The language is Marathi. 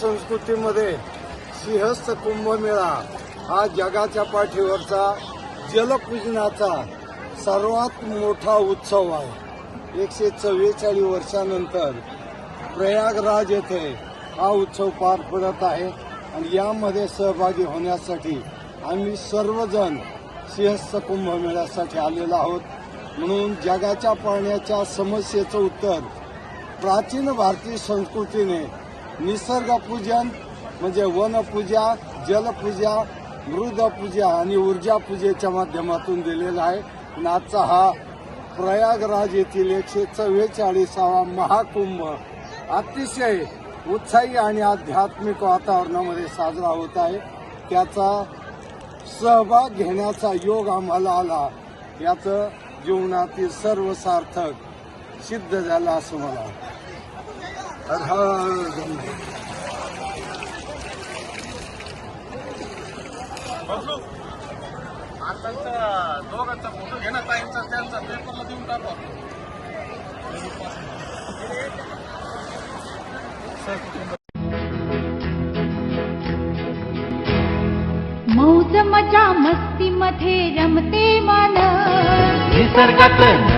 संस्कृतीमध्ये सिंहस्थ कुंभमेळा हा जगाच्या पाठीवरचा जलपूजनाचा सर्वात मोठा उत्सव आहे. एकशे चव्वेचाळीस वर्षानंतर प्रयागराज येथे हा उत्सव पार पडत आहे आणि यामध्ये सहभागी होण्यासाठी आम्ही सर्वजण सिंहस्थ कुंभमेळ्यासाठी आलेलो आहोत. म्हणून जगाच्या पाण्याच्या समस्येचं उत्तर प्राचीन भारतीय संस्कृतीने निसर्गपूजन म्हणजे वनपूजा जलपूजा मृदपूजा आणि ऊर्जा पूजेच्या माध्यमातून दिलेला आहे. आणि आजचा हा प्रयागराज येथील एकशे चव्वेचाळीसावा महाकुंभ अतिशय उत्साही आणि आध्यात्मिक वातावरणामध्ये साजरा होत आहे. त्याचा सहभाग घेण्याचा योग आम्हाला आला. याचं जीवनातील सर्व सार्थक सिद्ध झालं असं मला आता दोघांचा फोटो घे ना ताईंचा त्यांचा पेपरला देऊन टाकू मौज मजा मस्ती मध्ये रमते मन निसर्गात